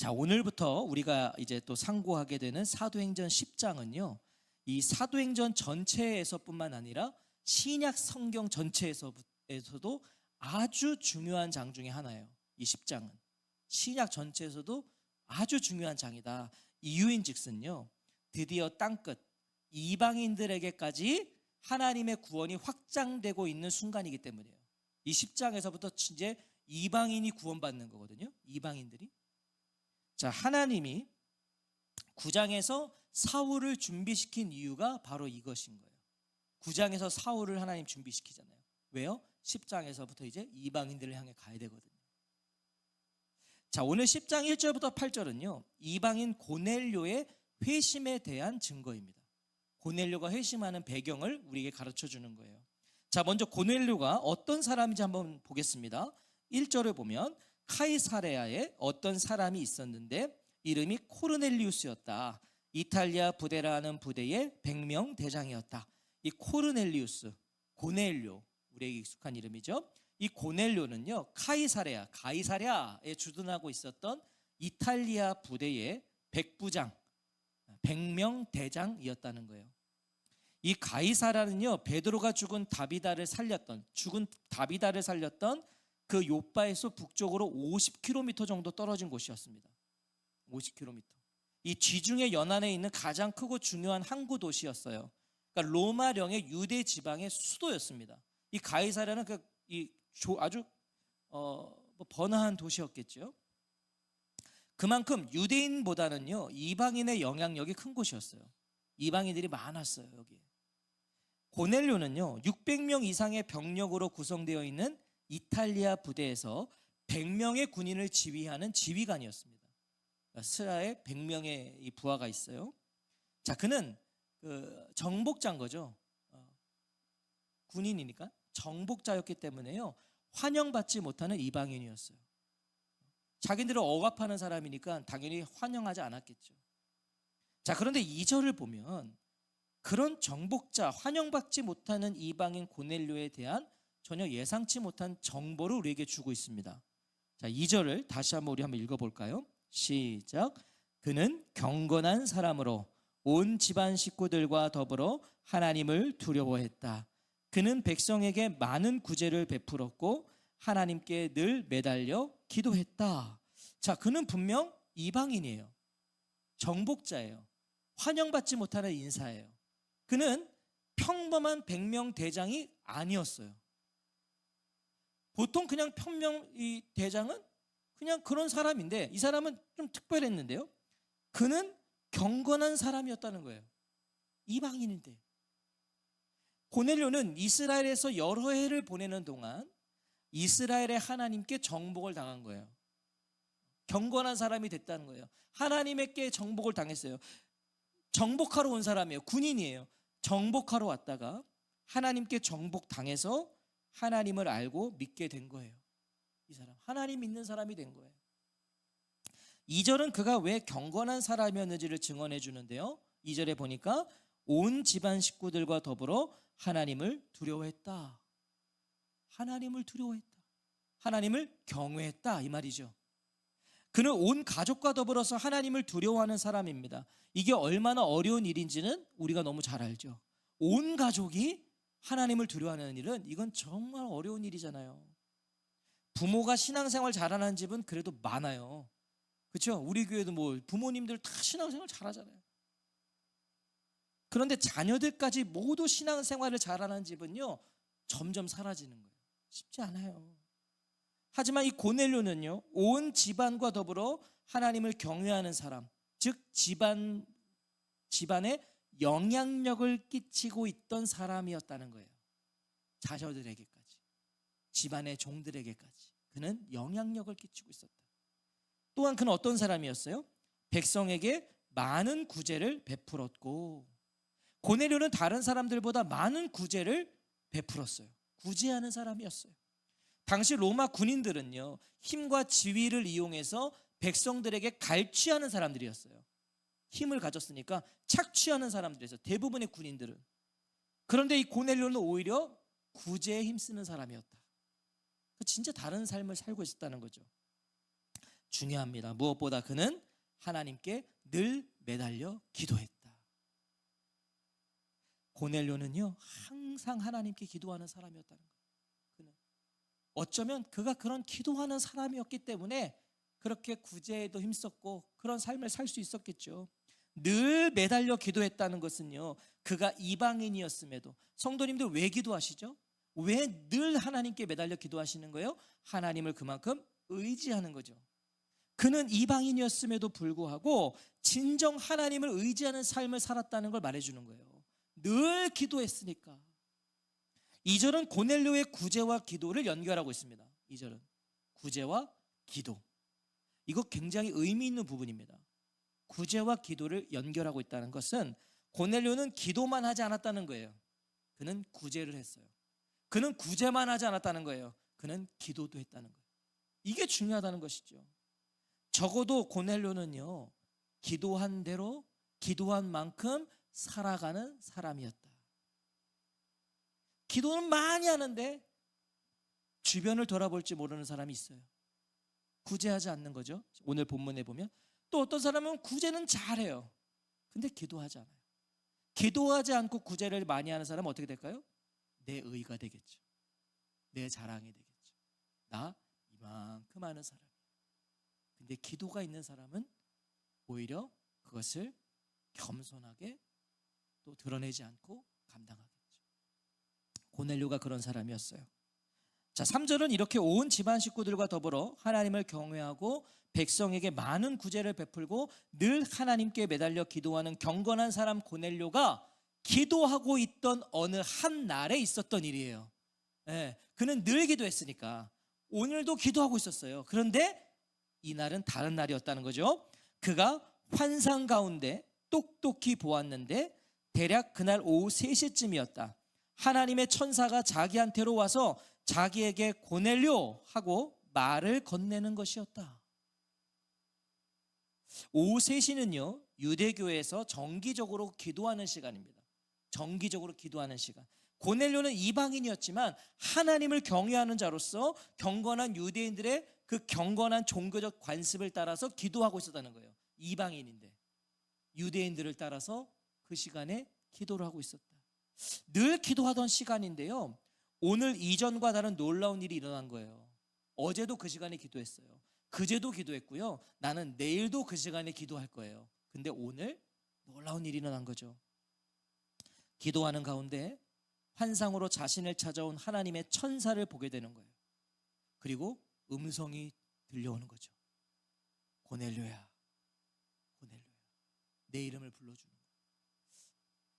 자, 오늘부터 우리가 이제 또 상고하게 되는 사도행전 10장은요. 이 사도행전 전체에서뿐만 아니라 신약 성경 전체에서도 아주 중요한 장 중에 하나예요. 이 10장은. 신약 전체에서도 아주 중요한 장이다. 이유인즉슨요. 드디어 땅끝 이방인들에게까지 하나님의 구원이 확장되고 있는 순간이기 때문이에요. 이 10장에서부터 이제 이방인이 구원받는 거거든요. 이방인들이. 자, 하나님이 9장에서 사울을 준비시킨 이유가 바로 이것인 거예요. 9장에서 사울을 하나님 준비시키잖아요. 왜요? 10장에서부터 이제 이방인들을 향해 가야 되거든요. 자, 오늘 10장 1절부터 8절은요. 이방인 고넬료의 회심에 대한 증거입니다. 고넬료가 회심하는 배경을 우리에게 가르쳐 주는 거예요. 자, 먼저 고넬료가 어떤 사람인지 한번 보겠습니다. 1절을 보면 카이사레아에 어떤 사람이 있었는데 이름이 코르넬리우스였다. 이탈리아 부대라는 부대의 100명 대장이었다. 이 코르넬리우스, 고넬료, 우리에게 익숙한 이름이죠. 이 고넬료는요, 카이사레아, 가이사랴에 주둔하고 있었던 이탈리아 부대의 백부장, 100명 대장이었다는 거예요. 이 가이사라는요, 베드로가 죽은 다비다를 살렸던, 죽은 다비다를 살렸던 그 요바에서 북쪽으로 50km 정도 떨어진 곳이었습니다. 50km. 이 지중해 연안에 있는 가장 크고 중요한 항구 도시였어요. 그러니까 로마령의 유대 지방의 수도였습니다. 이 가이사라는 그 이 아주 어, 뭐 번화한 도시였겠죠. 그만큼 유대인보다는요 이방인의 영향력이 큰 곳이었어요. 이방인들이 많았어요 여기. 고넬료는요 600명 이상의 병력으로 구성되어 있는 이탈리아 부대에서 100명의 군인을 지휘하는 지휘관이었습니다. 그러니까 스라에 100명의 이 부하가 있어요. 자, 그는 그 정복자인 거죠. 어, 군인이니까 정복자였기 때문에요. 환영받지 못하는 이방인이었어요. 자기들을 억압하는 사람이니까 당연히 환영하지 않았겠죠. 자, 그런데 2절을 보면 그런 정복자, 환영받지 못하는 이방인 고넬료에 대한 전혀 예상치 못한 정보를 우리에게 주고 있습니다. 자, 2절을 다시 한번 우리 한번 읽어 볼까요? 시작. 그는 경건한 사람으로 온 집안 식구들과 더불어 하나님을 두려워했다. 그는 백성에게 많은 구제를 베풀었고 하나님께 늘 매달려 기도했다. 자, 그는 분명 이방인이에요. 정복자예요. 환영받지 못하는 인사예요. 그는 평범한 백명 대장이 아니었어요. 보통 그냥 평명 이 대장은 그냥 그런 사람인데 이 사람은 좀 특별했는데요. 그는 경건한 사람이었다는 거예요. 이방인인데. 고넬료는 이스라엘에서 여러 해를 보내는 동안 이스라엘의 하나님께 정복을 당한 거예요. 경건한 사람이 됐다는 거예요. 하나님에게 정복을 당했어요. 정복하러 온 사람이에요. 군인이에요. 정복하러 왔다가 하나님께 정복 당해서 하나님을 알고 믿게 된 거예요. 이 사람 하나님 믿는 사람이 된 거예요. 2절은 그가 왜 경건한 사람이었는지를 증언해 주는데요. 2절에 보니까 온 집안 식구들과 더불어 하나님을 두려워했다. 하나님을 두려워했다. 하나님을 경외했다 이 말이죠. 그는 온 가족과 더불어서 하나님을 두려워하는 사람입니다. 이게 얼마나 어려운 일인지는 우리가 너무 잘 알죠. 온 가족이 하나님을 두려워하는 일은 이건 정말 어려운 일이잖아요. 부모가 신앙생활 잘하는 집은 그래도 많아요. 그렇죠? 우리 교회도 뭐 부모님들 다 신앙생활 잘하잖아요. 그런데 자녀들까지 모두 신앙생활을 잘하는 집은요 점점 사라지는 거예요. 쉽지 않아요. 하지만 이 고넬료는요 온 집안과 더불어 하나님을 경외하는 사람, 즉 집안 집안에 영향력을 끼치고 있던 사람이었다는 거예요. 자녀들에게까지, 집안의 종들에게까지 그는 영향력을 끼치고 있었다. 또한 그는 어떤 사람이었어요? 백성에게 많은 구제를 베풀었고 고넬료는 다른 사람들보다 많은 구제를 베풀었어요. 구제하는 사람이었어요. 당시 로마 군인들은요 힘과 지위를 이용해서 백성들에게 갈취하는 사람들이었어요. 힘을 가졌으니까 착취하는 사람들에서 대부분의 군인들은 그런데 이 고넬료는 오히려 구제에 힘쓰는 사람이었다. 진짜 다른 삶을 살고 있었다는 거죠. 중요합니다. 무엇보다 그는 하나님께 늘 매달려 기도했다. 고넬료는요 항상 하나님께 기도하는 사람이었다는 거예요. 그는 어쩌면 그가 그런 기도하는 사람이었기 때문에 그렇게 구제에도 힘썼고 그런 삶을 살 수 있었겠죠. 늘 매달려 기도했다는 것은요 그가 이방인이었음에도 성도님들 왜 기도하시죠? 왜 늘 하나님께 매달려 기도하시는 거예요? 하나님을 그만큼 의지하는 거죠. 그는 이방인이었음에도 불구하고 진정 하나님을 의지하는 삶을 살았다는 걸 말해주는 거예요. 늘 기도했으니까. 2절은 고넬료의 구제와 기도를 연결하고 있습니다. 2절은 구제와 기도. 이거 굉장히 의미 있는 부분입니다. 구제와 기도를 연결하고 있다는 것은 고넬료는 기도만 하지 않았다는 거예요. 그는 구제를 했어요. 그는 구제만 하지 않았다는 거예요. 그는 기도도 했다는 거예요. 이게 중요하다는 것이죠. 적어도 고넬료는요. 기도한 대로 기도한 만큼 살아가는 사람이었다. 기도는 많이 하는데 주변을 돌아볼지 모르는 사람이 있어요. 구제하지 않는 거죠. 오늘 본문에 보면 또 어떤 사람은 구제는 잘해요. 근데 기도하지 않아요. 기도하지 않고 구제를 많이 하는 사람은 어떻게 될까요? 내 의가 되겠죠. 내 자랑이 되겠죠. 나 이만큼 하는 사람. 근데 기도가 있는 사람은 오히려 그것을 겸손하게 또 드러내지 않고 감당하겠죠. 고넬료가 그런 사람이었어요. 자, 3절은 이렇게 온 집안 식구들과 더불어 하나님을 경외하고 백성에게 많은 구제를 베풀고 늘 하나님께 매달려 기도하는 경건한 사람 고넬료가 기도하고 있던 어느 한 날에 있었던 일이에요. 예, 그는 늘 기도했으니까 오늘도 기도하고 있었어요. 그런데 이날은 다른 날이었다는 거죠. 그가 환상 가운데 똑똑히 보았는데 대략 그날 오후 3시쯤이었다. 하나님의 천사가 자기한테로 와서 자기에게 고넬료 하고 말을 건네는 것이었다. 오후 3시는요, 유대교에서 정기적으로 기도하는 시간입니다. 정기적으로 기도하는 시간. 고넬료는 이방인이었지만 하나님을 경외하는 자로서 경건한 유대인들의 그 경건한 종교적 관습을 따라서 기도하고 있었다는 거예요. 이방인인데 유대인들을 따라서 그 시간에 기도를 하고 있었다. 늘 기도하던 시간인데요. 오늘 이전과 다른 놀라운 일이 일어난 거예요. 어제도 그 시간에 기도했어요. 그제도 기도했고요. 나는 내일도 그 시간에 기도할 거예요. 근데 오늘 놀라운 일이 일어난 거죠. 기도하는 가운데 환상으로 자신을 찾아온 하나님의 천사를 보게 되는 거예요. 그리고 음성이 들려오는 거죠. 고넬료야, 고넬료야. 내 이름을 불러주는 거예요.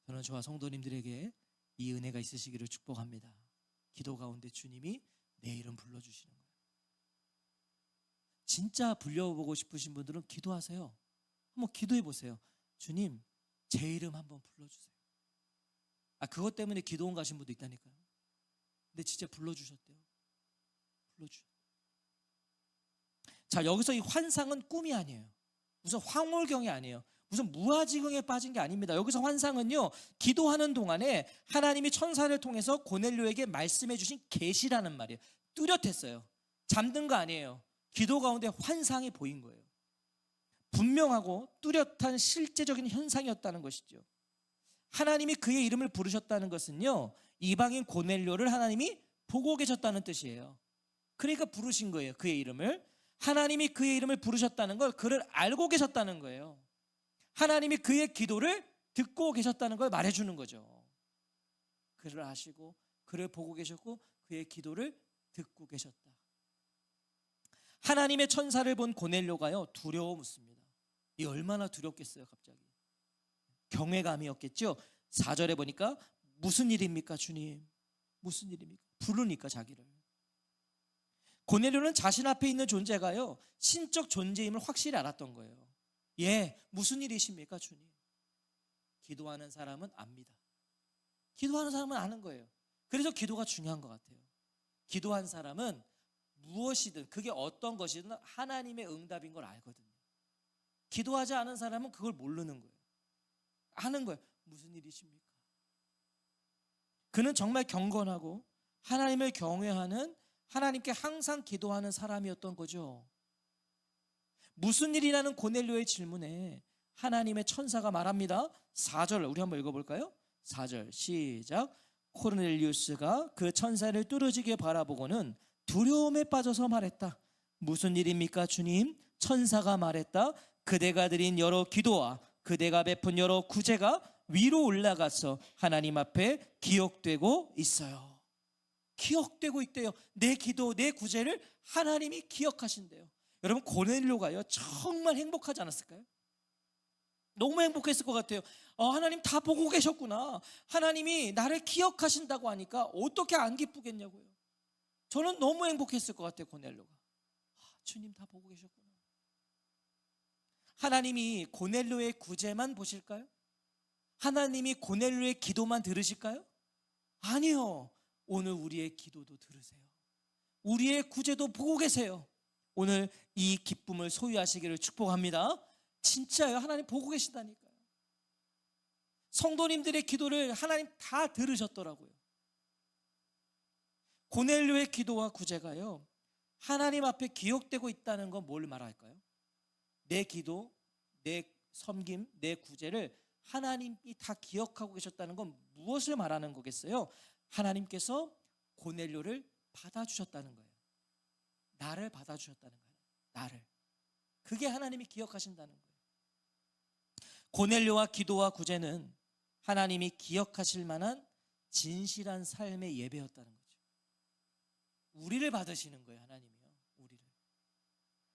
저는 저와 성도님들에게 이 은혜가 있으시기를 축복합니다. 기도 가운데 주님이 내 이름 불러주시는 거예요. 진짜 불려보고 싶으신 분들은 기도하세요. 한번 기도해 보세요. 주님, 제 이름 한번 불러주세요. 아, 그것 때문에 기도원 가신 분도 있다니까요. 근데 진짜 불러주셨대요. 불러주셨. 자, 여기서 이 환상은 꿈이 아니에요. 무슨 황홀경이 아니에요. 무슨 무아지경에 빠진 게 아닙니다. 여기서 환상은요. 기도하는 동안에 하나님이 천사를 통해서 고넬료에게 말씀해 주신 계시라는 말이에요. 뚜렷했어요. 잠든 거 아니에요. 기도 가운데 환상이 보인 거예요. 분명하고 뚜렷한 실제적인 현상이었다는 것이죠. 하나님이 그의 이름을 부르셨다는 것은요. 이방인 고넬료를 하나님이 보고 계셨다는 뜻이에요. 그러니까 부르신 거예요. 그의 이름을. 하나님이 그의 이름을 부르셨다는 걸 그를 알고 계셨다는 거예요. 하나님이 그의 기도를 듣고 계셨다는 걸 말해주는 거죠. 그를 아시고 그를 보고 계셨고 그의 기도를 듣고 계셨다. 하나님의 천사를 본 고넬료가요 두려워 묻습니다. 이 얼마나 두렵겠어요, 갑자기. 경외감이었겠죠. 4절에 보니까 무슨 일입니까, 주님? 무슨 일입니까? 부르니까 자기를. 고넬료는 자신 앞에 있는 존재가요 신적 존재임을 확실히 알았던 거예요. 예, 무슨 일이십니까, 주님? 기도하는 사람은 압니다. 기도하는 사람은 아는 거예요. 그래서 기도가 중요한 것 같아요. 기도한 사람은 무엇이든 그게 어떤 것이든 하나님의 응답인 걸 알거든요. 기도하지 않은 사람은 그걸 모르는 거예요. 아는 거예요. 무슨 일이십니까? 그는 정말 경건하고 하나님을 경외하는 하나님께 항상 기도하는 사람이었던 거죠. 무슨 일이라는 고넬료의 질문에 하나님의 천사가 말합니다. 4절 우리 한번 읽어볼까요? 4절 시작. 코르넬리우스가 그 천사를 뚫어지게 바라보고는 두려움에 빠져서 말했다. 무슨 일입니까, 주님? 천사가 말했다. 그대가 드린 여러 기도와 그대가 베푼 여러 구제가 위로 올라가서 하나님 앞에 기억되고 있어요. 기억되고 있대요. 내 기도, 내 구제를 하나님이 기억하신대요. 여러분 고넬료가요 정말 행복하지 않았을까요? 너무 행복했을 것 같아요. 어, 하나님 다 보고 계셨구나. 하나님이 나를 기억하신다고 하니까 어떻게 안 기쁘겠냐고요. 저는 너무 행복했을 것 같아요. 고넬료가. 아, 주님 다 보고 계셨구나. 하나님이 고넬료의 구제만 보실까요? 하나님이 고넬료의 기도만 들으실까요? 아니요. 오늘 우리의 기도도 들으세요. 우리의 구제도 보고 계세요. 오늘 이 기쁨을 소유하시기를 축복합니다. 진짜요. 하나님 보고 계신다니까요. 성도님들의 기도를 하나님 다 들으셨더라고요. 고넬료의 기도와 구제가요. 하나님 앞에 기억되고 있다는 건 뭘 말할까요? 내 기도, 내 섬김, 내 구제를 하나님이 다 기억하고 계셨다는 건 무엇을 말하는 거겠어요? 하나님께서 고넬료를 받아주셨다는 거예요. 나를 받아주셨다는 거예요. 나를. 그게 하나님이 기억하신다는 거예요. 고넬료와 기도와 구제는 하나님이 기억하실 만한 진실한 삶의 예배였다는 거죠. 우리를 받으시는 거예요, 하나님이요. 우리를.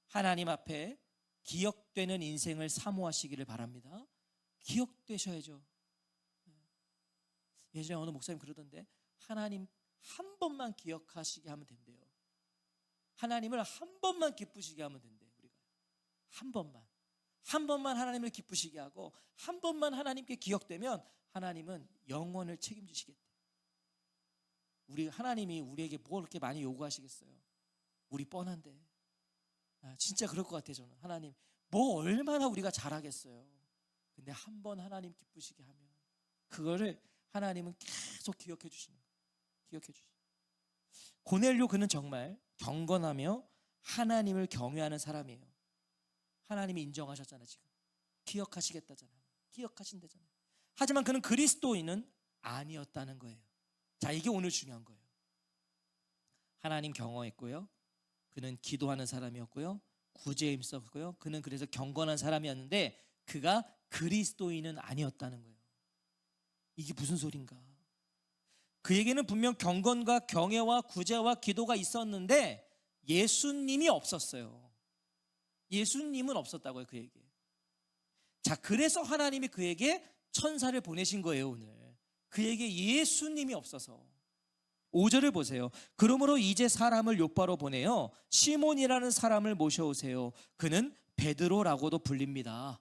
하나님 앞에 기억되는 인생을 사모하시기를 바랍니다. 기억되셔야죠. 예전에 어느 목사님 그러던데 하나님 한 번만 기억하시게 하면 된대요. 하나님을 한 번만 기쁘시게 하면 된대요. 우리가 한 번만 한 번만 하나님을 기쁘시게 하고 한 번만 하나님께 기억되면 하나님은 영원을 책임지시겠대. 우리 하나님이 우리에게 뭘 그렇게 많이 요구하시겠어요? 우리 뻔한데. 아, 진짜 그럴 것 같아요. 저는 하나님 뭐 얼마나 우리가 잘하겠어요. 근데 한 번 하나님 기쁘시게 하면 그거를 하나님은 계속 기억해 주시는 거예요. 기억해 주시. 고넬료 그는 정말 경건하며 하나님을 경외하는 사람이에요. 하나님이 인정하셨잖아요, 지금. 기억하시겠다잖아요. 기억하신다잖아요. 하지만 그는 그리스도인은 아니었다는 거예요. 자, 이게 오늘 중요한 거예요. 하나님 경험했고요. 그는 기도하는 사람이었고요. 구제에 힘썼고요. 그는 그래서 경건한 사람이었는데 그가 그리스도인은 아니었다는 거예요. 이게 무슨 소린가? 그에게는 분명 경건과 경애와 구제와 기도가 있었는데 예수님이 없었어요. 예수님은 없었다고요, 그에게. 자, 그래서 하나님이 그에게 천사를 보내신 거예요, 오늘. 그에게 예수님이 없어서. 5절을 보세요. 그러므로 이제 사람을 요바로 보내요. 시몬이라는 사람을 모셔오세요. 그는 베드로라고도 불립니다.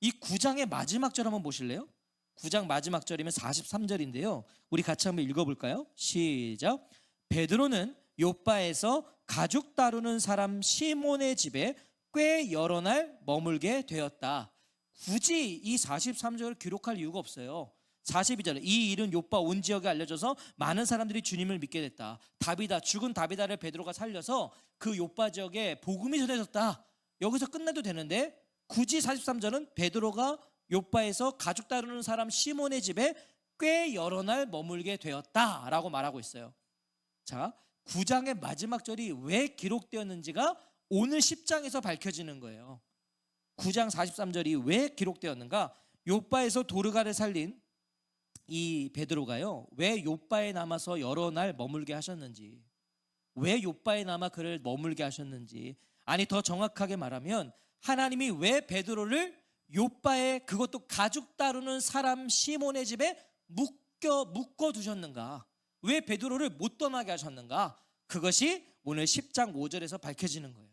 이 9장의 마지막 절 한번 보실래요? 9장 마지막 절이면 43절인데요. 우리 같이 한번 읽어볼까요? 시작. 베드로는 요바에서 가죽 다루는 사람 시몬의 집에 꽤 여러 날 머물게 되었다. 굳이 이 43절을 기록할 이유가 없어요. 42절 이 일은 요바 온 지역에 알려져서 많은 사람들이 주님을 믿게 됐다. 다비다 죽은 다비다를 베드로가 살려서 그 요바 지역에 복음이 전해졌다. 여기서 끝내도 되는데 굳이 43절은 베드로가 요바에서 가죽 다루는 사람 시몬의 집에 꽤 여러 날 머물게 되었다라고 말하고 있어요. 자, 9장의 마지막 절이 왜 기록되었는지가 오늘 10장에서 밝혀지는 거예요. 9장 43절이 왜 기록되었는가? 요바에서 도르가를 살린 이 베드로가요. 왜 요바에 남아서 여러 날 머물게 하셨는지, 왜 요바에 남아 그를 머물게 하셨는지, 아니 더 정확하게 말하면 하나님이 왜 베드로를 요바에 그것도 가죽 다루는 사람 시몬의 집에 묶여 묶어 두셨는가? 왜 베드로를 못 떠나게 하셨는가? 그것이 오늘 10장 5절에서 밝혀지는 거예요.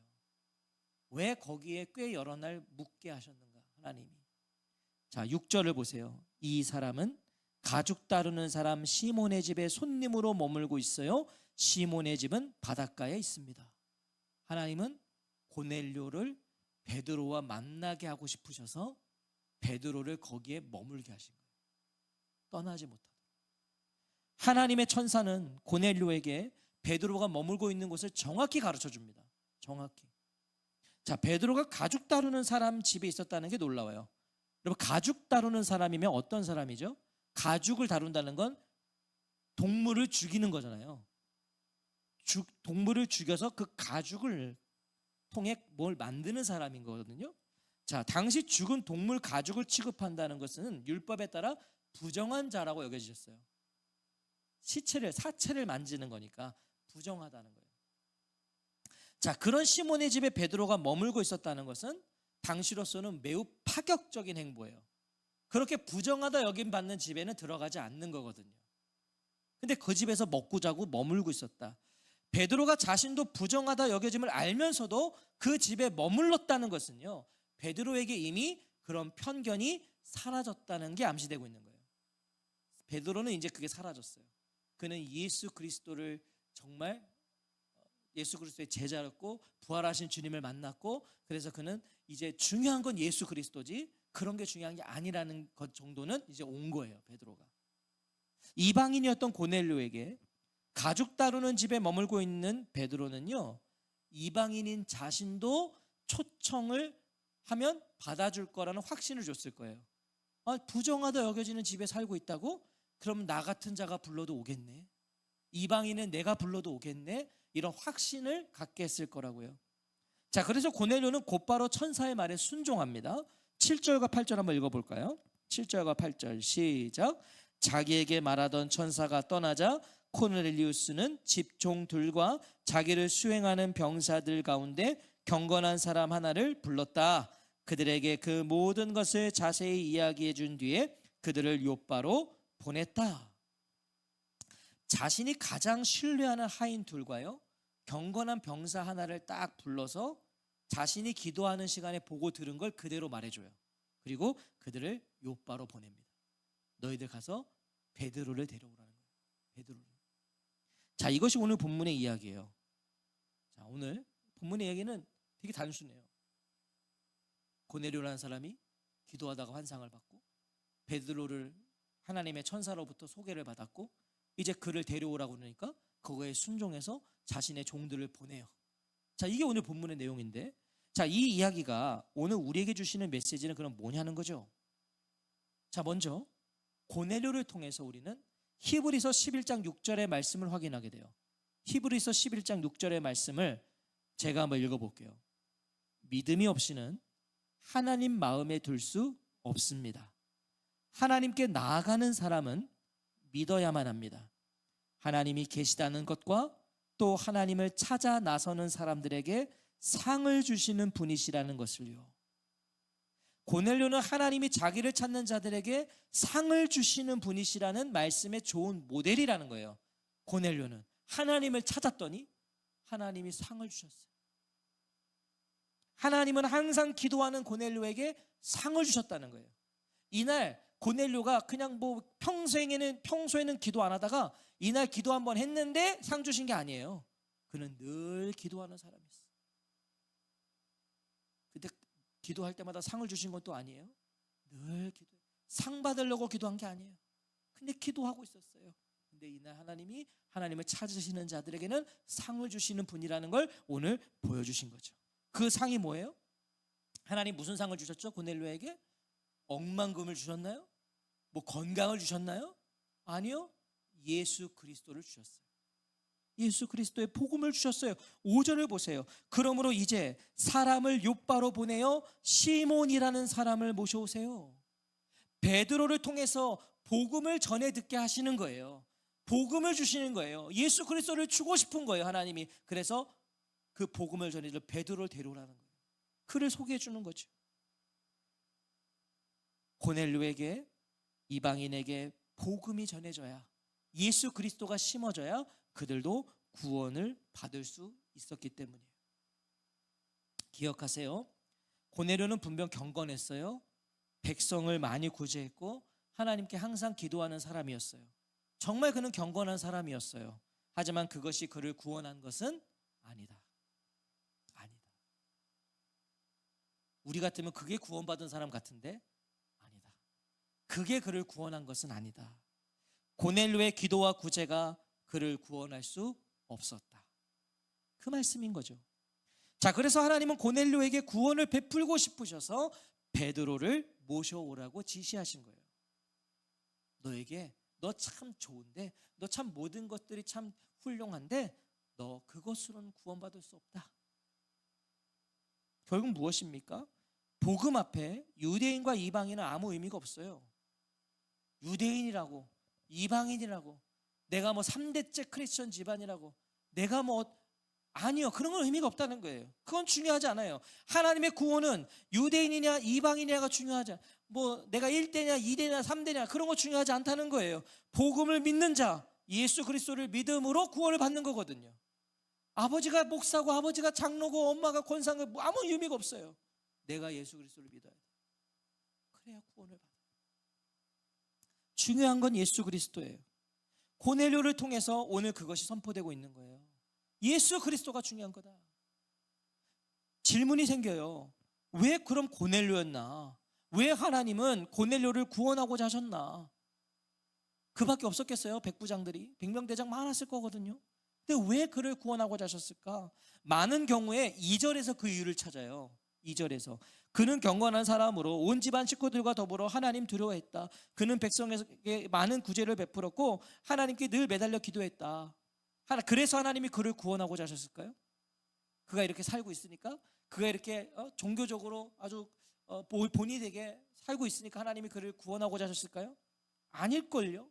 왜 거기에 꽤 여러 날 묵게 하셨는가? 하나님이. 자, 6절을 보세요. 이 사람은 가죽 다루는 사람 시몬의 집에 손님으로 머물고 있어요. 시몬의 집은 바닷가에 있습니다. 하나님은 고넬료를 베드로와 만나게 하고 싶으셔서 베드로를 거기에 머물게 하신 거예요. 떠나지 못하도록. 하나님의 천사는 고넬료에게 베드로가 머물고 있는 곳을 정확히 가르쳐 줍니다. 정확히. 자, 베드로가 가죽 다루는 사람 집에 있었다는 게 놀라워요. 여러분, 가죽 다루는 사람이면 어떤 사람이죠? 가죽을 다룬다는 건 동물을 죽이는 거잖아요. 죽, 동물을 죽여서 그 가죽을 통해 뭘 만드는 사람인 거거든요. 자, 당시 죽은 동물 가죽을 취급한다는 것은 율법에 따라 부정한 자라고 여겨지셨어요. 시체를 사체를 만지는 거니까 부정하다는 거예요. 자, 그런 시몬의 집에 베드로가 머물고 있었다는 것은 당시로서는 매우 파격적인 행보예요. 그렇게 부정하다 여김 받는 집에는 들어가지 않는 거거든요. 근데 그 집에서 먹고 자고 머물고 있었다. 베드로가 자신도 부정하다 여겨짐을 알면서도 그 집에 머물렀다는 것은요. 베드로에게 이미 그런 편견이 사라졌다는 게 암시되고 있는 거예요. 베드로는 이제 그게 사라졌어요. 그는 예수 그리스도를 정말 예수 그리스도의 제자였고 부활하신 주님을 만났고 그래서 그는 이제 중요한 건 예수 그리스도지 그런 게 중요한 게 아니라는 것 정도는 이제 온 거예요 베드로가 이방인이었던 고넬료에게 가죽 다루는 집에 머물고 있는 베드로는요 이방인인 자신도 초청을 하면 받아줄 거라는 확신을 줬을 거예요 아, 부정하다 여겨지는 집에 살고 있다고? 그럼 나 같은 자가 불러도 오겠네 이방인은 내가 불러도 오겠네 이런 확신을 갖게 했을 거라고요. 자, 그래서 고넬료는 곧바로 천사의 말에 순종합니다. 7절과 8절 한번 읽어볼까요? 7절과 8절 시작. 자기에게 말하던 천사가 떠나자 코넬리우스는 집종들과 자기를 수행하는 병사들 가운데 경건한 사람 하나를 불렀다. 그들에게 그 모든 것을 자세히 이야기해 준 뒤에 그들을 요바로 보냈다. 자신이 가장 신뢰하는 하인 둘과요 경건한 병사 하나를 딱 불러서 자신이 기도하는 시간에 보고 들은 걸 그대로 말해줘요. 그리고 그들을 요바로 보냅니다. 너희들 가서 베드로를 데려오라는 거예요. 베드로를. 자 이것이 오늘 본문의 이야기예요. 자 오늘 본문의 이야기는 되게 단순해요. 고네료라는 사람이 기도하다가 환상을 받고 베드로를 하나님의 천사로부터 소개를 받았고 이제 그를 데려오라고 그러니까 그거에 순종해서 자신의 종들을 보내요. 자, 이게 오늘 본문의 내용인데 자, 이 이야기가 오늘 우리에게 주시는 메시지는 그럼 뭐냐는 거죠. 자, 먼저 고넬료를 통해서 우리는 히브리서 11장 6절의 말씀을 확인하게 돼요. 히브리서 11장 6절의 말씀을 제가 한번 읽어 볼게요. 믿음이 없이는 하나님 마음에 들 수 없습니다. 하나님께 나아가는 사람은 믿어야만 합니다. 하나님이 계시다는 것과 또 하나님을 찾아 나서는 사람들에게 상을 주시는 분이시라는 것을요. 고넬료는 하나님이 자기를 찾는 자들에게 상을 주시는 분이시라는 말씀의 좋은 모델이라는 거예요. 고넬료는 하나님을 찾았더니 하나님이 상을 주셨어요. 하나님은 항상 기도하는 고넬료에게 상을 주셨다는 거예요. 이날 고넬료가 그냥 뭐 평소에는 평소에는 기도 안 하다가 이날 기도 한번 했는데 상 주신 게 아니에요. 그는 늘 기도하는 사람이었어. 근데 기도할 때마다 상을 주신 것도 아니에요. 늘 기도. 상 받으려고 기도한 게 아니에요. 근데 기도하고 있었어요. 근데 이날 하나님이 하나님을 찾으시는 자들에게는 상을 주시는 분이라는 걸 오늘 보여주신 거죠. 그 상이 뭐예요? 하나님 무슨 상을 주셨죠? 고넬료에게 억만금을 주셨나요? 뭐 건강을 주셨나요? 아니요. 예수 그리스도를 주셨어요. 예수 그리스도의 복음을 주셨어요. 5절을 보세요. 그러므로 이제 사람을 요바로 보내어 시몬이라는 사람을 모셔오세요. 베드로를 통해서 복음을 전해 듣게 하시는 거예요. 복음을 주시는 거예요. 예수 그리스도를 주고 싶은 거예요, 하나님이. 그래서 그 복음을 전해줄 베드로를 데려오라는 거예요. 그를 소개해 주는 거죠. 고넬료에게 이방인에게 복음이 전해져야 예수 그리스도가 심어져야 그들도 구원을 받을 수 있었기 때문이에요. 기억하세요. 고네료는 분명 경건했어요. 백성을 많이 구제했고 하나님께 항상 기도하는 사람이었어요. 정말 그는 경건한 사람이었어요. 하지만 그것이 그를 구원한 것은 아니다. 아니다. 우리 같으면 그게 구원받은 사람 같은데 아니다. 그게 그를 구원한 것은 아니다. 고넬료의 기도와 구제가 그를 구원할 수 없었다. 그 말씀인 거죠. 자, 그래서 하나님은 고넬료에게 구원을 베풀고 싶으셔서 베드로를 모셔오라고 지시하신 거예요. 너에게 너 참 좋은데 너 참 모든 것들이 참 훌륭한데 너 그것으로는 구원받을 수 없다. 결국 무엇입니까? 복음 앞에 유대인과 이방인은 아무 의미가 없어요. 유대인이라고 이방인이라고 내가 뭐 3대째 크리스천 집안이라고 내가 뭐 아니요. 그런 건 의미가 없다는 거예요. 그건 중요하지 않아요. 하나님의 구원은 유대인이냐 이방인이냐가 중요하지 않- 뭐 내가 1대냐 2대냐 3대냐 그런 거 중요하지 않다는 거예요. 복음을 믿는 자 예수 그리스도를 믿음으로 구원을 받는 거거든요. 아버지가 목사고 아버지가 장로고 엄마가 권상고 뭐 아무 의미가 없어요. 내가 예수 그리스도를 믿어야 돼. 그래야 구원을 받아. 중요한 건 예수 그리스도예요. 고넬료를 통해서 오늘 그것이 선포되고 있는 거예요. 예수 그리스도가 중요한 거다. 질문이 생겨요. 왜 그럼 고넬료였나? 왜 하나님은 고넬료를 구원하고자 하셨나? 그밖에 없었겠어요. 백부장들이 백명대장 많았을 거거든요. 근데 왜 그를 구원하고자 하셨을까? 많은 경우에 2절에서 그 이유를 찾아요. 2절에서 그는 경건한 사람으로 온 집안 식구들과 더불어 하나님 두려워했다. 그는 백성에게 많은 구제를 베풀었고 하나님께 늘 매달려 기도했다. 그래서 하나님이 그를 구원하고자 하셨을까요? 그가 이렇게 살고 있으니까 그가 이렇게 어, 종교적으로 아주 어, 보- 본이 되게 살고 있으니까 하나님이 그를 구원하고자 하셨을까요? 아닐걸요.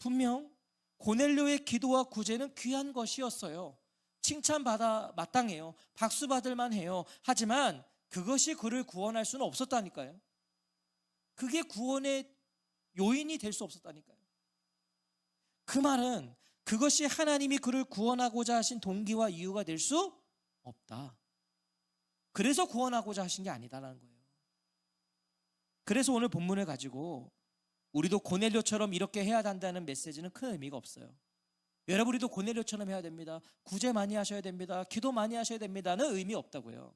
분명 고넬료의 기도와 구제는 귀한 것이었어요. 칭찬받아 마땅해요. 박수 받을 만해요. 하지만 그것이 그를 구원할 수는 없었다니까요. 그게 구원의 요인이 될 수 없었다니까요. 그 말은 그것이 하나님이 그를 구원하고자 하신 동기와 이유가 될 수 없다. 그래서 구원하고자 하신 게 아니다라는 거예요. 그래서 오늘 본문을 가지고 우리도 고넬료처럼 이렇게 해야 한다는 메시지는 큰 의미가 없어요. 여러분 우리도 고넬료처럼 해야 됩니다. 구제 많이 하셔야 됩니다. 기도 많이 하셔야 됩니다는 의미 없다고요.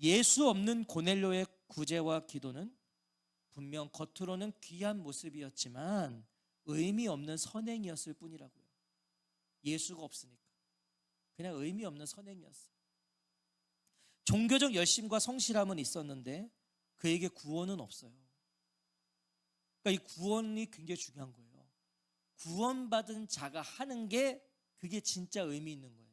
예수 없는 고넬료의 구제와 기도는 분명 겉으로는 귀한 모습이었지만 의미 없는 선행이었을 뿐이라고요. 예수가 없으니까. 그냥 의미 없는 선행이었어요. 종교적 열심과 성실함은 있었는데 그에게 구원은 없어요. 그러니까 이 구원이 굉장히 중요한 거예요. 구원받은 자가 하는 게 그게 진짜 의미 있는 거예요.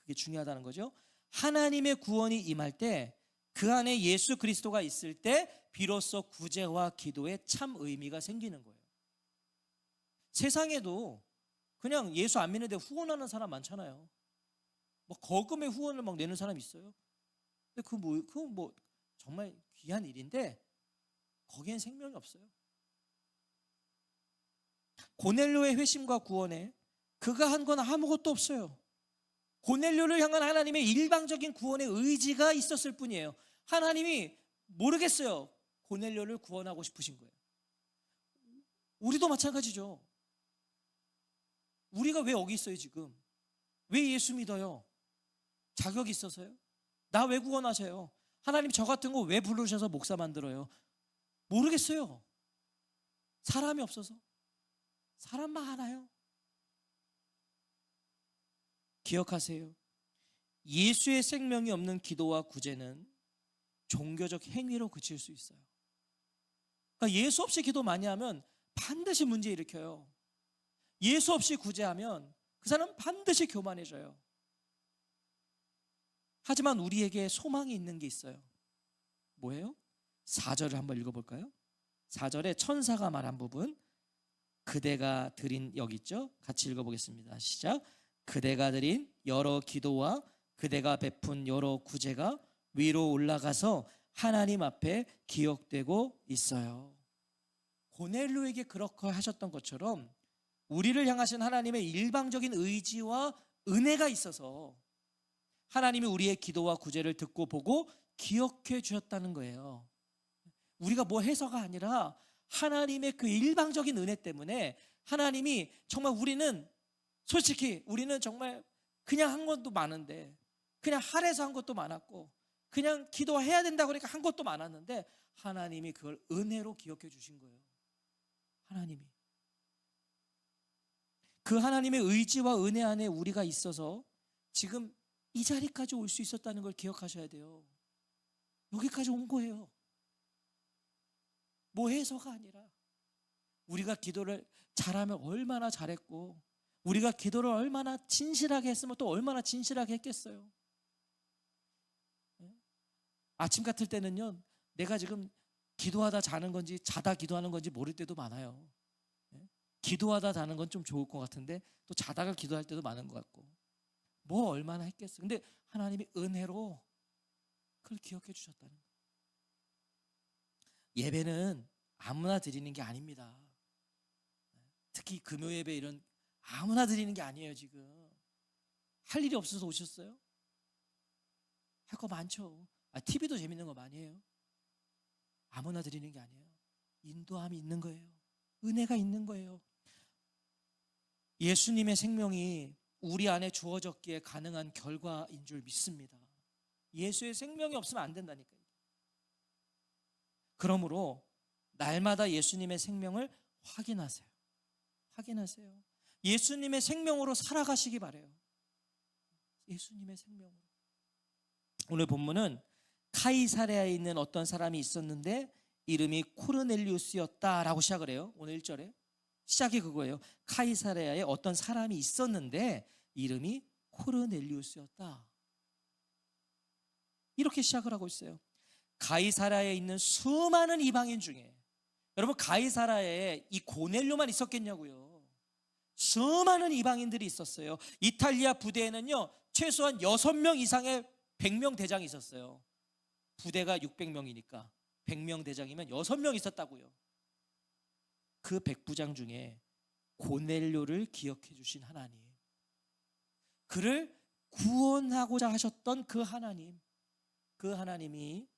그게 중요하다는 거죠. 하나님의 구원이 임할 때 그 안에 예수 그리스도가 있을 때 비로소 구제와 기도에 참 의미가 생기는 거예요. 세상에도 그냥 예수 안 믿는데 후원하는 사람 많잖아요. 뭐 거금의 후원을 막 내는 사람 있어요. 근데 그 뭐, 그 뭐 정말 귀한 일인데 거기엔 생명이 없어요. 고넬료의 회심과 구원에 그가 한 건 아무것도 없어요. 고넬료를 향한 하나님의 일방적인 구원의 의지가 있었을 뿐이에요. 하나님이 모르겠어요. 고넬료를 구원하고 싶으신 거예요. 우리도 마찬가지죠. 우리가 왜 여기 있어요, 지금? 왜 예수 믿어요? 자격이 있어서요? 나 왜 구원하세요? 하나님 저 같은 거 왜 부르셔서 목사 만들어요? 모르겠어요. 사람이 없어서. 사람만 하나요? 기억하세요. 예수의 생명이 없는 기도와 구제는 종교적 행위로 그칠 수 있어요. 그러니까 예수 없이 기도 많이 하면 반드시 문제 일으켜요. 예수 없이 구제하면 그 사람은 반드시 교만해져요. 하지만 우리에게 소망이 있는 게 있어요. 뭐예요? 4절을 한번 읽어볼까요? 4절에 천사가 말한 부분 그대가 드린 여기 있죠? 같이 읽어보겠습니다. 시작. 그대가 드린 여러 기도와 그대가 베푼 여러 구제가 위로 올라가서 하나님 앞에 기억되고 있어요. 고넬료에게 그렇게 하셨던 것처럼 우리를 향하신 하나님의 일방적인 의지와 은혜가 있어서 하나님이 우리의 기도와 구제를 듣고 보고 기억해 주셨다는 거예요. 우리가 뭐 해서가 아니라 하나님의 그 일방적인 은혜 때문에 하나님이 정말 우리는 솔직히 우리는 정말 그냥 한 것도 많은데 그냥 할애서 한 것도 많았고 그냥 기도해야 된다고 그러니까 한 것도 많았는데 하나님이 그걸 은혜로 기억해 주신 거예요. 하나님이 그 하나님의 의지와 은혜 안에 우리가 있어서 지금 이 자리까지 올 수 있었다는 걸 기억하셔야 돼요. 여기까지 온 거예요. 뭐 해서가 아니라 우리가 기도를 잘하면 얼마나 잘했고 우리가 기도를 얼마나 진실하게 했으면 또 얼마나 진실하게 했겠어요. 예? 아침 같을 때는요, 내가 지금 기도하다 자는 건지 자다 기도하는 건지 모를 때도 많아요. 예? 기도하다 자는 건 좀 좋을 것 같은데 또 자다가 기도할 때도 많은 것 같고 뭐 얼마나 했겠어요. 근데 하나님이 은혜로 그걸 기억해 주셨다는. 예배는 아무나 드리는 게 아닙니다. 특히 금요 예배 이런 아무나 드리는 게 아니에요, 지금. 할 일이 없어서 오셨어요? 할 거 많죠. 아, TV도 재밌는 거 많이 해요. 아무나 드리는 게 아니에요. 인도함이 있는 거예요. 은혜가 있는 거예요. 예수님의 생명이 우리 안에 주어졌기에 가능한 결과인 줄 믿습니다. 예수의 생명이 없으면 안 된다니까요. 그러므로 날마다 예수님의 생명을 확인하세요. 확인하세요. 예수님의 생명으로 살아가시기 바래요. 예수님의 생명으로. 오늘 본문은 카이사레아에 있는 어떤 사람이 있었는데 이름이 코르넬리우스였다라고 시작을 해요. 오늘 1절에. 시작이 그거예요. 카이사레아에 어떤 사람이 있었는데 이름이 코르넬리우스였다. 이렇게 시작을 하고 있어요. 가이사라에 있는 수많은 이방인 중에 여러분 가이사라에 이 고넬료만 있었겠냐고요. 수많은 이방인들이 있었어요. 이탈리아 부대에는요 최소한 6명 이상의 100명 대장이 있었어요. 부대가 600명이니까 100명 대장이면 6명 있었다고요. 그 백부장 중에 고넬료를 기억해 주신 하나님. 그를 구원하고자 하셨던 그 하나님. 그 하나님이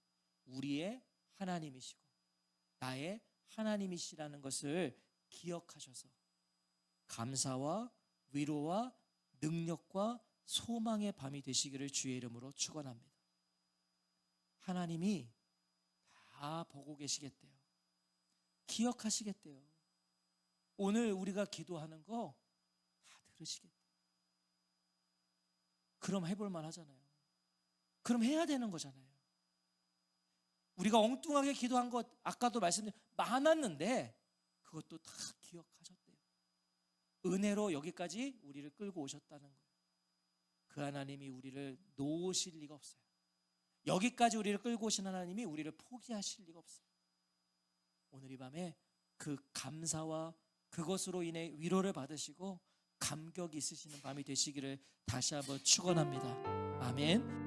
우리의 하나님이시고 나의 하나님이시라는 것을 기억하셔서 감사와 위로와 능력과 소망의 밤이 되시기를 주의 이름으로 축원합니다. 하나님이 다 보고 계시겠대요. 기억하시겠대요. 오늘 우리가 기도하는 거 다 들으시겠대요. 그럼 해볼 만 하잖아요. 그럼 해야 되는 거잖아요. 우리가 엉뚱하게 기도한 것 아까도 말씀드린 많았는데 그것도 다 기억하셨대요. 은혜로 여기까지 우리를 끌고 오셨다는 거예요. 그 하나님이 우리를 놓으실 리가 없어요. 여기까지 우리를 끌고 오신 하나님이 우리를 포기하실 리가 없어요. 오늘 이 밤에 그 감사와 그것으로 인해 위로를 받으시고 감격이 있으시는 밤이 되시기를 다시 한번 축원합니다. 아멘.